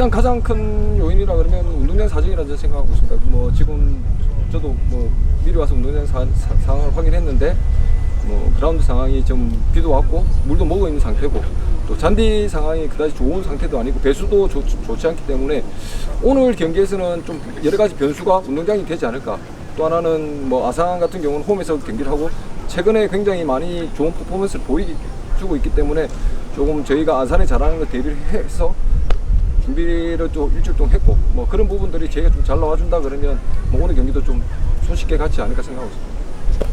일단 가장 큰 요인이라 그러면 운동장 사정이라 저는 생각하고 있습니다. 뭐 지금 저도 뭐 미리 와서 운동장 사, 사- 상황을 확인했는데 뭐 그라운드 상황이 좀 비도 왔고 물도 먹어 있는 상태고 또 잔디 상황이 그다지 좋은 상태도 아니고 배수도 좋, 좋지 않기 때문에 오늘 경기에서는 좀 여러 가지 변수가 운동장이 되지 않을까. 또 하나는 뭐 아산 같은 경우는 홈에서 경기를 하고 최근에 굉장히 많이 좋은 퍼포먼스를 보여주고 있기 때문에 조금 저희가 아산에 잘하는 걸 대비를 해서 준비를 좀 일주일 동안 했고 뭐 그런 부분들이 저희가 좀 잘 나와준다 그러면 뭐 오늘 경기도 좀 손쉽게 같지 않을까 생각하고 있습니다.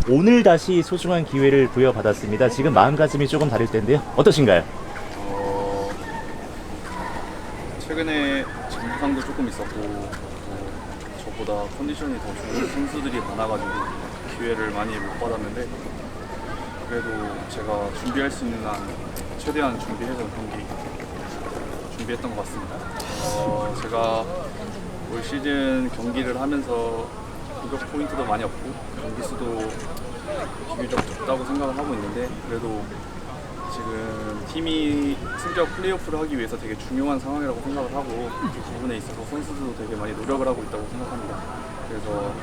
오늘 다시 소중한 기회를 부여받았습니다. 지금 마음가짐이 조금 다를 텐데요. 어떠신가요? 어, 최근에 증상도 조금 있었고 어, 저보다 컨디션이 더 좋은 선수들이 많아가지고 기회를 많이 못 받았는데 그래도 제가 준비할 수 있는 한 최대한 준비해서 경기 준비했던 것 같습니다. 어, 제가 올 시즌 경기를 하면서 공격 포인트도 많이 없고 경기 수도 비교적 적다고 생각을 하고 있는데 그래도 지금 팀이 승격 플레이오프를 하기 위해서 되게 중요한 상황이라고 생각을 하고 그 부분에 있어서 선수들도 되게 많이 노력을 하고 있다고 생각합니다. 그래서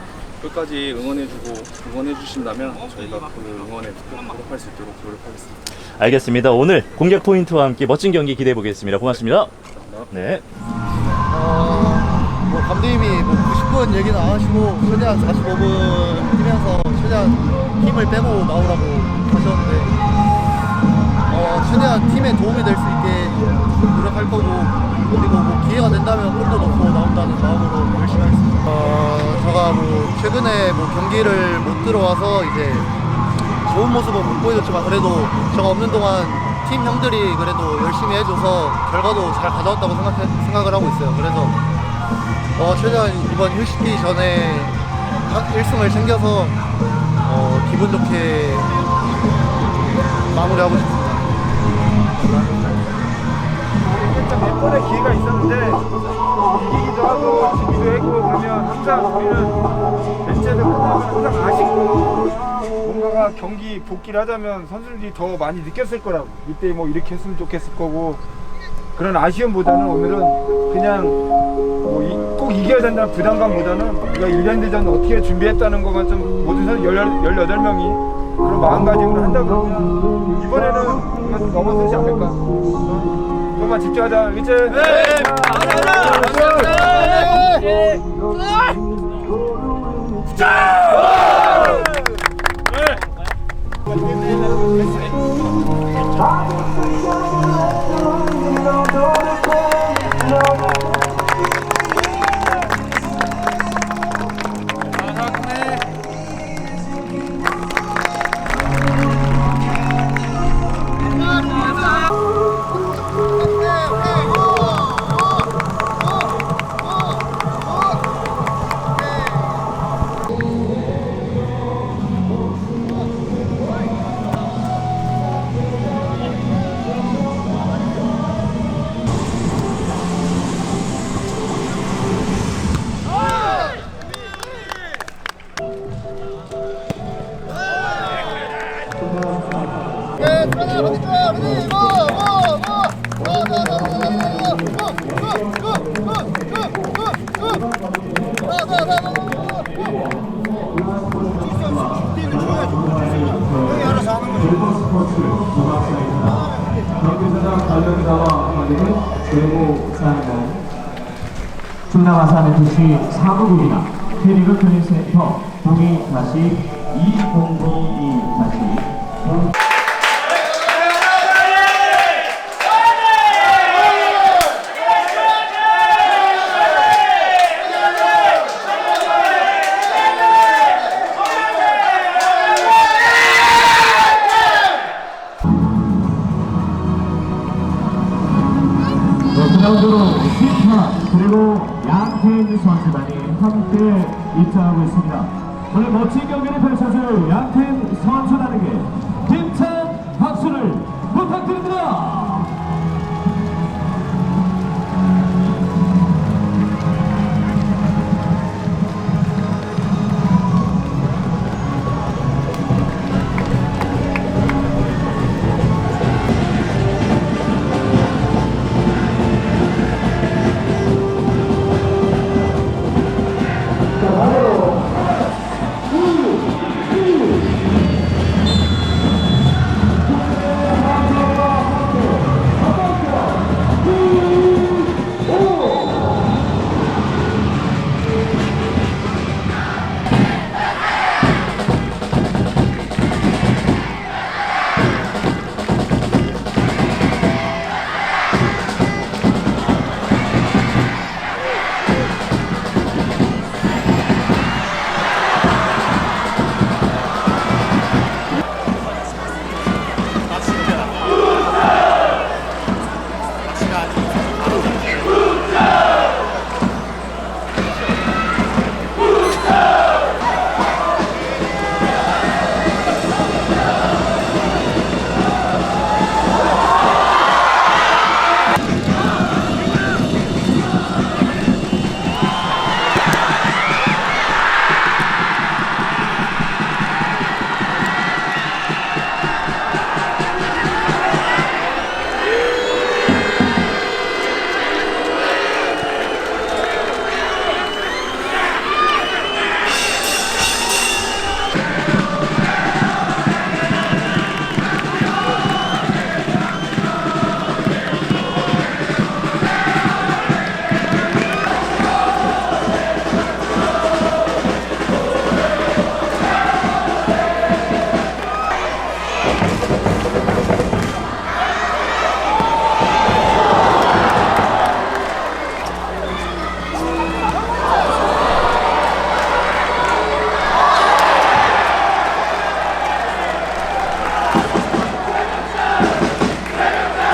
끝까지 응원해주고 응원해주신다면 저희가 그 응원에 꼭 보답할 수 있도록 노력하겠습니다. 알겠습니다. 오늘 공격 포인트와 함께 멋진 경기 기대해 보겠습니다. 고맙습니다. 네. 어, 뭐 감독님이 뭐 90분 얘기는 안 하시고 최대한 45분 뛰면서 최대한 힘을 빼고 나오라고 하셨는데 어, 최대한 팀에 도움이 될 수 있게 노력할 거고 그리고 뭐 기회가 된다면 골도 넣고 나온다는 마음으로 열심히 하겠습니다. 어, 제가 뭐 최근에 뭐 경기를 못 들어와서 이제 좋은 모습은 못 보여줬지만 그래도 제가 없는 동안 팀 형들이 그래도 열심히 해줘서 결과도 잘 가져왔다고 생각해, 생각을 하고 있어요. 그래서 어, 최대한 이번 휴식기 전에 1승을 챙겨서 어, 기분 좋게 마무리하고 싶습니다. 몇 번의 기회가 있었는데 이기기도 하고 지기도 했고 그러면 항상 우리는 벤치에서 끝나면 항상 아쉽고 뭔가가 경기 복귀를 하자면 선수들이 더 많이 느꼈을 거라고. 이때 뭐 이렇게 했으면 좋겠을 거고. 그런 아쉬움보다는 오늘은 그냥 뭐 꼭 이겨야 된다는 부담감보다는 우리가 1년 대전 어떻게 준비했다는 것만 좀 모든 선수 18명이 그런 마음가짐으로 한다 그러면 이번에는 한 넘어서지 않을까 좀만 집중하자 그치? 네! 경기사장 관련자와 외부 사항은 충남 아산의 도시 사부국이나 캐리그 클린센터 동의 다시 2022 다시 함께 입장하고 있습니다. 오늘 멋진 경기를 펼쳐줄 양태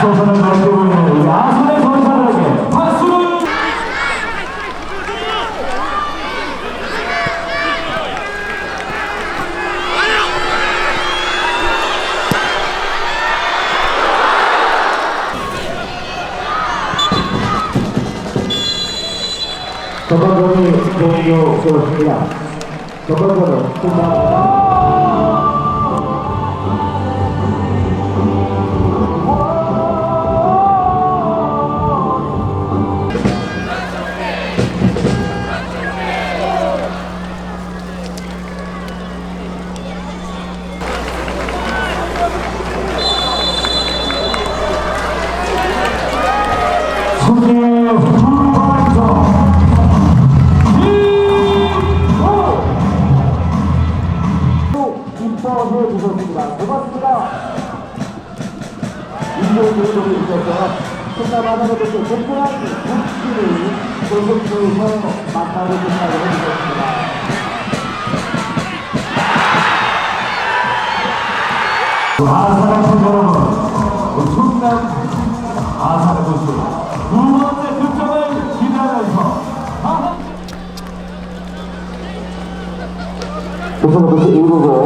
소선을 날리고 있는 야선의 선수들에게 박수를 저번 번이 종료 되었습니다. 저번 번은 끝납 우선부터 이루고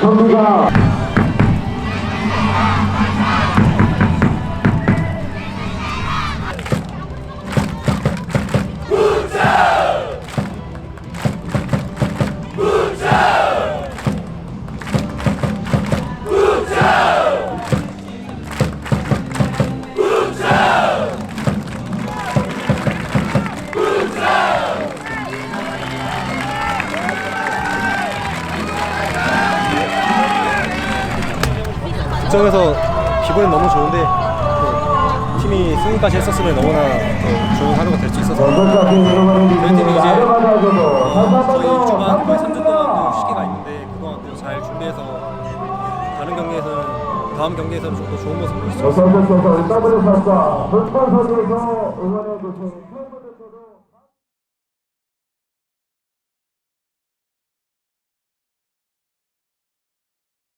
경기가 득점에서 기분이 너무 좋은데 또 팀이 승리까지 했었으면 너무나 더 좋은 하루가 될 수 있어서 저희 팀이 이제 거의 2주만 거의 3주 동안도 쉬기가 있는데 그동안 또 잘 준비해서 다른 경기에서는 다음 경기에서는 좀 더 좋은 모습 보일 수 있어요. 여성들 선